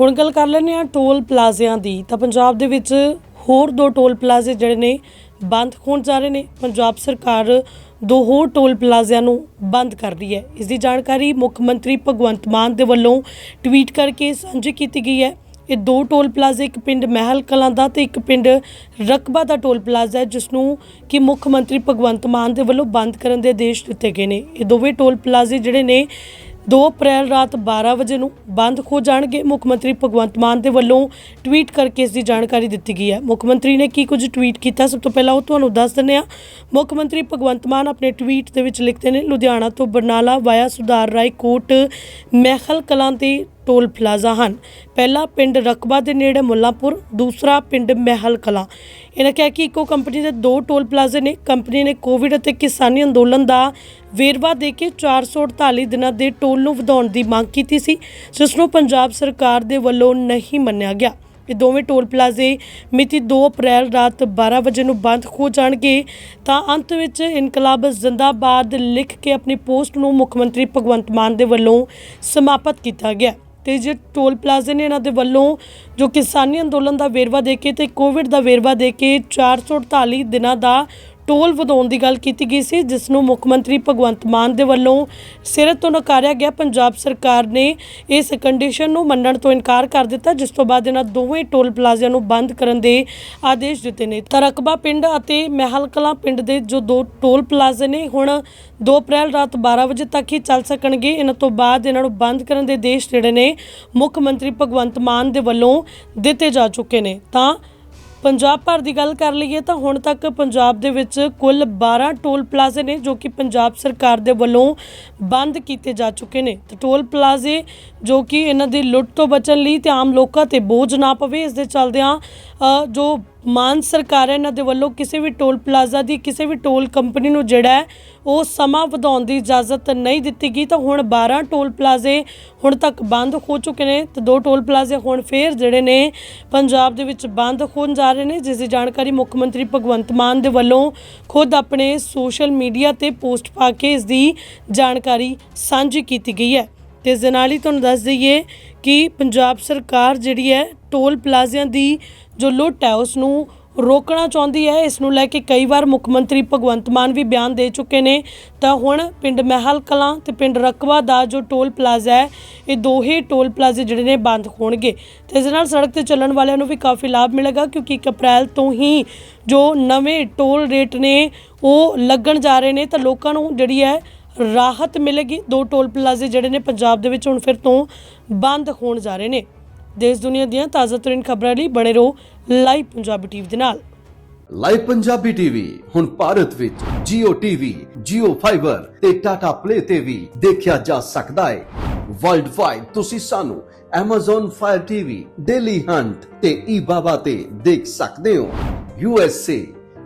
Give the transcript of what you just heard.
ਹੁਣ ਗੱਲ ਕਰ ਲੈਂਦੇ ਹਾਂ ਟੋਲ ਪਲਾਜ਼ਿਆਂ ਦੀ। ਤਾਂ ਪੰਜਾਬ ਦੇ ਵਿੱਚ ਹੋਰ ਦੋ ਟੋਲ ਪਲਾਜ਼ੇ ਜਿਹੜੇ ਨੇ ਬੰਦ ਹੋਣ ਜਾ ਰਹੇ ਨੇ। ਪੰਜਾਬ ਸਰਕਾਰ ਦੋ ਹੋਰ ਟੋਲ ਪਲਾਜ਼ਿਆਂ ਨੂੰ ਬੰਦ ਕਰ ਰਹੀ ਹੈ। ਇਸ ਦੀ ਜਾਣਕਾਰੀ ਮੁੱਖ ਮੰਤਰੀ ਭਗਵੰਤ ਮਾਨ ਦੇ ਵੱਲੋਂ ਟਵੀਟ ਕਰਕੇ ਸਾਂਝੀ ਕੀਤੀ ਗਈ ਹੈ। ਇਹ ਦੋ ਟੋਲ ਪਲਾਜ਼ੇ, ਇੱਕ ਪਿੰਡ ਮਹਿਲ ਕਲਾਂ ਦਾ ਤੇ ਇੱਕ ਪਿੰਡ ਰਕਬਾ ਦਾ ਟੋਲ ਪਲਾਜ਼ਾ ਹੈ, ਜਿਸ ਨੂੰ ਕਿ ਮੁੱਖ ਮੰਤਰੀ ਭਗਵੰਤ ਮਾਨ ਦੇ ਵੱਲੋਂ ਬੰਦ ਕਰਨ ਦੇ ਆਦੇਸ਼ ਦਿੱਤੇ ਗਏ ਨੇ। ਇਹ ਦੋਵੇਂ ਟੋਲ ਪਲਾਜ਼ੇ ਜਿਹੜੇ ਨੇ 2 ਅਪ੍ਰੈਲ ਰਾਤ 12 ਵਜੇ ਨੂੰ ਬੰਦ ਹੋ ਜਾਣਗੇ। ਮੁੱਖ ਮੰਤਰੀ ਭਗਵੰਤ ਮਾਨ ਦੇ ਵੱਲੋਂ ਟਵੀਟ ਕਰਕੇ ਇਸ ਦੀ ਜਾਣਕਾਰੀ ਦਿੱਤੀ ਗਈ ਹੈ। ਮੁੱਖ ਮੰਤਰੀ ਨੇ ਕੀ ਕੁਝ ਟਵੀਟ ਕੀਤਾ, ਸਭ ਤੋਂ ਪਹਿਲਾਂ ਉਹ ਤੁਹਾਨੂੰ ਦੱਸ ਦਿੰਦੇ ਹਾਂ। ਮੁੱਖ ਮੰਤਰੀ ਭਗਵੰਤ ਮਾਨ ਆਪਣੇ ਟਵੀਟ ਦੇ ਵਿੱਚ ਲਿਖਦੇ ਨੇ, ਲੁਧਿਆਣਾ ਤੋਂ ਬਰਨਾਲਾ ਵਾਇਆ ਸੁਧਾਰ ਰਾਏ ਕੋਟ ਮਹਿਲ ਕਲਾਂ 'ਤੇ ਟੋਲ ਪਲਾਜ਼ਾ ਹਨ। ਪਹਿਲਾ ਪਿੰਡ ਰਕਬਾ ਦੇ ਨੇੜੇ ਮੁੱਲਾਪੁਰ, ਦੂਸਰਾ ਪਿੰਡ ਮਹਿਲ ਕਲਾਂ। ਇਹਨਾਂ ਕਿਹਾ ਕਿ ਇੱਕੋ ਕੰਪਨੀ ਦੇ ਦੋ ਟੋਲ ਪਲਾਜ਼ੇ ਨੇ। ਕੰਪਨੀ ਨੇ ਕੋਵਿਡ ਅਤੇ ਕਿਸਾਨੀ ਅੰਦੋਲਨ ਦਾ ਵੇਰਵਾ ਦੇ ਕੇ 448 ਦਿਨਾਂ ਦੇ ਟੋਲ ਨੂੰ ਵਧਾਉਣ ਦੀ ਮੰਗ ਕੀਤੀ ਸੀ, ਜਿਸ ਨੂੰ ਪੰਜਾਬ ਸਰਕਾਰ ਦੇ ਵੱਲੋਂ ਨਹੀਂ ਮੰਨਿਆ ਗਿਆ। ਇਹ ਦੋਵੇਂ ਟੋਲ ਪਲਾਜ਼ੇ ਮਿਤੀ 2 ਅਪ੍ਰੈਲ ਰਾਤ 12 ਵਜੇ ਨੂੰ ਬੰਦ ਹੋ ਜਾਣਗੇ। ਤਾਂ ਅੰਤ ਵਿੱਚ ਇਨਕਲਾਬ ਜ਼ਿੰਦਾਬਾਦ ਲਿਖ ਕੇ ਆਪਣੀ ਪੋਸਟ ਨੂੰ ਮੁੱਖ ਮੰਤਰੀ ਭਗਵੰਤ ਮਾਨ ਦੇ ਵੱਲੋਂ ਸਮਾਪਤ ਕੀਤਾ ਗਿਆ। ਤੇ ਜੇ ਟੋਲ ਪਲਾਜ਼ੇ ਨੇ ਇਹਨਾਂ ਦੇ ਵੱਲੋਂ ਜੋ ਕਿਸਾਨੀ ਅੰਦੋਲਨ ਦਾ ਵੇਰਵਾ ਦੇ ਕੇ ਤੇ ਕੋਵਿਡ ਦਾ ਵੇਰਵਾ ਦੇ ਕੇ 448 ਦਿਨਾਂ ਦਾ ਟੋਲ ਵਧਾਉਣ ਦੀ ਗੱਲ ਕੀਤੀ ਗਈ ਸੀ ਜਿਸ ਨੂੰ ਮੁੱਖ ਮੰਤਰੀ ਭਗਵੰਤ ਮਾਨ ਦੇ ਵੱਲੋਂ ਸਿਰ ਤੋਂ ਨਕਾਰਿਆ ਗਿਆ। ਪੰਜਾਬ ਸਰਕਾਰ ਨੇ ਇਸ ਕੰਡੀਸ਼ਨ ਨੂੰ ਮੰਨਣ ਤੋਂ ਇਨਕਾਰ ਕਰ ਦਿੱਤਾ, ਜਿਸ ਤੋਂ ਬਾਅਦ ਇਹਨਾਂ ਦੋਵੇਂ ਟੋਲ ਪਲਾਜ਼ਿਆਂ ਨੂੰ ਬੰਦ ਕਰਨ ਦੇ ਆਦੇਸ਼ ਦਿੱਤੇ ਨੇ। ਤਰਕਬਾ ਪਿੰਡ ਅਤੇ ਮਹਿਲ ਕਲਾਂ ਪਿੰਡ ਦੇ ਜੋ ਦੋ ਟੋਲ ਪਲਾਜ਼ੇ ਨੇ, ਹੁਣ 2 ਅਪ੍ਰੈਲ ਰਾਤ 12 ਵਜੇ ਤੱਕ ਹੀ ਚੱਲ ਸਕਣਗੇ। ਇਹਨਾਂ ਤੋਂ ਬਾਅਦ ਇਹਨਾਂ ਨੂੰ ਬੰਦ ਕਰਨ ਦੇ ਆਦੇਸ਼ ਜਿਹੜੇ ਨੇ ਮੁੱਖ ਮੰਤਰੀ ਭਗਵੰਤ ਮਾਨ ਦੇ ਵੱਲੋਂ ਦਿੱਤੇ ਜਾ ਚੁੱਕੇ ਨੇ। ਤਾਂ ਪੰਜਾਬ ਭਰ ਦੀ ਗੱਲ ਕਰ ਲਈਏ ਤਾਂ ਹੁਣ ਤੱਕ ਪੰਜਾਬ ਦੇ ਵਿੱਚ ਕੁੱਲ 12 ਟੋਲ ਪਲਾਜ਼ੇ ਨੇ ਜੋ ਕਿ ਪੰਜਾਬ ਸਰਕਾਰ ਦੇ ਵੱਲੋਂ ਬੰਦ ਕੀਤੇ ਜਾ ਚੁੱਕੇ ਨੇ। ਤੇ ਟੋਲ ਪਲਾਜ਼ੇ ਜੋ ਕਿ ਇਹਨਾਂ ਦੀ ਲੁੱਟ ਤੋਂ ਬਚਣ ਲਈ ਤੇ ਆਮ ਲੋਕਾਂ ਤੇ ਬੋਝ ਨਾ ਪਵੇ, ਇਸ ਦੇ ਚੱਲਦਿਆਂ ਜੋ ਮਾਨ ਸਰਕਾਰ ਹੈ, ਇਹਨਾਂ ਦੇ ਵੱਲੋਂ ਕਿਸੇ ਵੀ ਟੋਲ ਪਲਾਜ਼ਾ ਦੀ, ਕਿਸੇ ਵੀ ਟੋਲ ਕੰਪਨੀ ਨੂੰ ਜਿਹੜਾ ਹੈ, ਉਹ ਸਮਾਂ ਵਧਾਉਣ ਦੀ ਇਜਾਜ਼ਤ ਨਹੀਂ ਦਿੱਤੀ ਗਈ। ਤਾਂ ਹੁਣ 12 ਟੋਲ ਪਲਾਜ਼ੇ ਹੁਣ ਤੱਕ ਬੰਦ ਹੋ ਚੁੱਕੇ ਨੇ ਤੇ ਦੋ ਟੋਲ ਪਲਾਜ਼ੇ ਹੁਣ ਫੇਰ ਜਿਹੜੇ ਨੇ, ਪੰਜਾਬ ਦੇ ਵਿੱਚ ਬੰਦ ਹੋਣ ਜਾ ਰਹੇ ਨੇ, ਜਿਸ ਦੀ ਜਾਣਕਾਰੀ ਮੁੱਖ ਮੰਤਰੀ ਭਗਵੰਤ ਮਾਨ ਦੇ ਵੱਲੋਂ ਖੁਦ ਆਪਣੇ ਸੋਸ਼ਲ ਮੀਡੀਆ ਤੇ ਪੋਸਟ ਪਾ ਕੇ ਇਸ ਦੀ ਜਾਣਕਾਰੀ ਸਾਂਝੀ ਕੀਤੀ ਗਈ ਹੈ। ਤੇ ਇਸ ਦੇ ਨਾਲ ਹੀ ਤੁਹਾਨੂੰ ਦੱਸ ਦਈਏ ਕਿ ਪੰਜਾਬ ਸਰਕਾਰ ਜਿਹੜੀ ਹੈ ਟੋਲ ਪਲਾਜ਼ਿਆਂ ਦੀ ਜੋ ਲੁੱਟ ਹੈ ਉਸ ਨੂੰ ਰੋਕਣਾ ਚਾਹੁੰਦੀ ਹੈ। ਇਸ ਨੂੰ ਲੈ ਕੇ ਕਈ ਵਾਰ ਮੁੱਖ ਮੰਤਰੀ ਭਗਵੰਤ ਮਾਨ ਵੀ ਬਿਆਨ ਦੇ ਚੁੱਕੇ ਨੇ। ਤਾਂ ਹੁਣ ਪਿੰਡ ਮਹਿਲ ਕਲਾਂ ਤੇ ਪਿੰਡ ਰਕਵਾ ਦਾ ਜੋ ਟੋਲ ਪਲਾਜ਼ਾ ਹੈ, ਇਹ ਦੋਹੇ ਟੋਲ ਪਲਾਜ਼ੇ ਜਿਹੜੇ ਨੇ ਬੰਦ ਹੋਣਗੇ। ਤੇ ਇਸ ਨਾਲ ਸੜਕ ਤੇ ਚੱਲਣ ਵਾਲਿਆਂ ਨੂੰ ਵੀ ਕਾਫੀ ਲਾਭ ਮਿਲੇਗਾ, ਕਿਉਂਕਿ 1 ਅਪ੍ਰੈਲ ਤੋਂ ਹੀ ਜੋ ਨਵੇਂ ਟੋਲ ਰੇਟ ਨੇ, ਉਹ ਲੱਗਣ ਜਾ ਰਹੇ ਨੇ। ਤਾਂ ਲੋਕਾਂ ਨੂੰ ਜਿਹੜੀ ਹੈ ਰਾਹਤ ਮਿਲੇਗੀ। ਦੋ ਟੋਲ ਪਲਾਜ਼ੇ ਜਿਹੜੇ ਨੇ ਪੰਜਾਬ ਦੇ ਵਿੱਚ ਹੁਣ ਫਿਰ ਤੋਂ ਬੰਦ ਹੋਣ ਜਾ ਰਹੇ ਨੇ। ਦੇਸ਼ ਦੁਨੀਆ ਦੀਆਂ ਤਾਜ਼ਾ ਤਰੀਨ ਖਬਰਾਂ ਲਈ ਬਣੇ ਰਹੋ ਲਾਈਵ ਪੰਜਾਬੀ ਟੀਵੀ ਦੇ ਨਾਲ। ਲਾਈਵ ਪੰਜਾਬੀ ਟੀਵੀ ਹੁਣ ਭਾਰਤ ਵਿੱਚ Jio TV, Jio Fiber ਤੇ Tata Play ਤੇ ਵੀ ਦੇਖਿਆ ਜਾ ਸਕਦਾ ਹੈ ਵਰਲਡ ਵਾਈਡ ਤੁਸੀਂ ਸਾਨੂੰ Amazon Fire TV, Daily Hunt ਤੇ eBaba ਤੇ ਦੇਖ ਸਕਦੇ ਹੋ। USA,